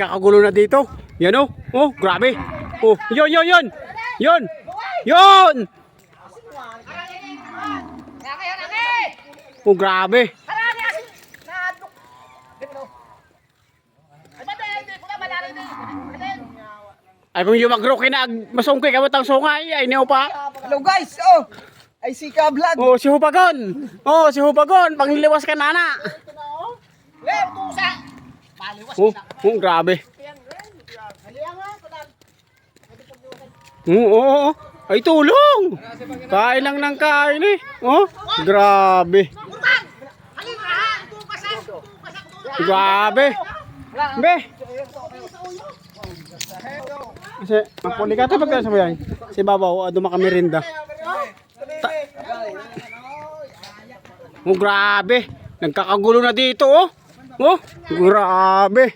Kakagulo na dito. Yan oh. Oh, grabe. Oh, yun, yun, yun. Yun. Yun. Oh, grabe. Ay, kung yung magro kinag masungkay ka batang sungay, ay niyo pa. Hello guys, oh! Ay si ka vlog. Oh, si Hupagon. Oh, si Hupagon, pangliliwas ka nana. Oh, oh, grabe. Oo, oh, oh, oh. Ay, tulong! Kain lang ng kain eh. Oh, grabe. Grabe. Be. Kasi, mapuli ka ito pagka sa bayan. Si Babaw, ado makamerinda. Ta- oh, grabe. Nagkakagulo na dito, oh. Oh, grabe.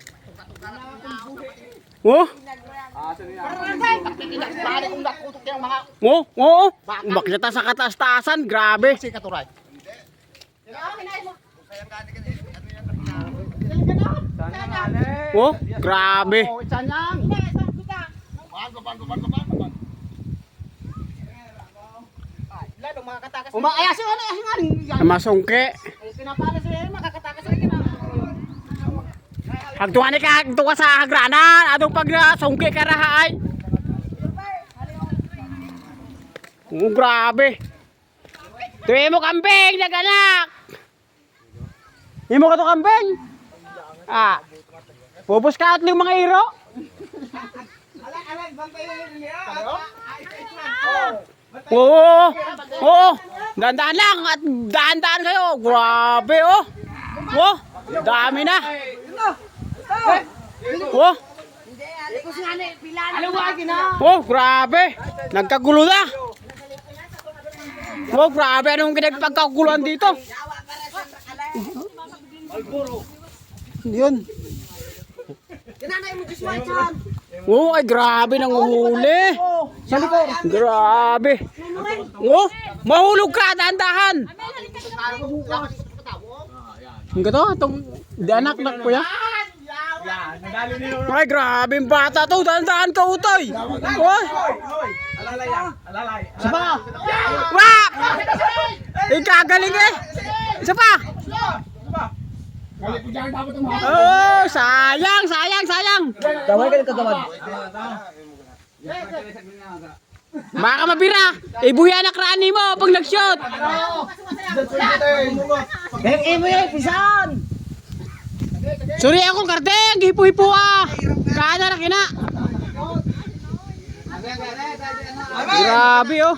Oh. Oh, oh, oh. Bakit sa kataas-taasan, grabe. Si katuray. Oh, grabe. Oh, sanyang. Lalo makakatakas. Uma ayasin ano ano. Masungke. Pinapala Hagtuan ni ka, hagtuwa sa hagranan. Atong pag na sungke ka rahay. Oh, grabe. Tuwi mo kambing, naganak. Imo ka to kambing. Ah. Pupus ka at yung mga iro. Oo. Oo. Dahan-dahan lang at dahan-dahan kayo. Grabe oh. Oh, dami na. Oh. Oh, grabe. Nagkagulo na. Oh, grabe. Anong pinagpagkaguluhan dito? Yun. Oh, ay grabe nang likod. Grabe. Oh, mahulog ka, dahan-dahan. Ang gato, itong danak na ko yan. Ay, grabe yung bata to. Dahan-dahan ka, utoy. Oy. Alalay yan. Alalay. Isa pa. Wap! Ikagaling eh. Isa pa. Oh, sayang, sayang, sayang. Daway ka nagkagawad. Baka mabira. Ibuya na krani mo pag nag-shot. Eh, eh mo yan, pisan. Sorry ako kardeng, hipo-hipo ah. Kada na kina. Grabe oh.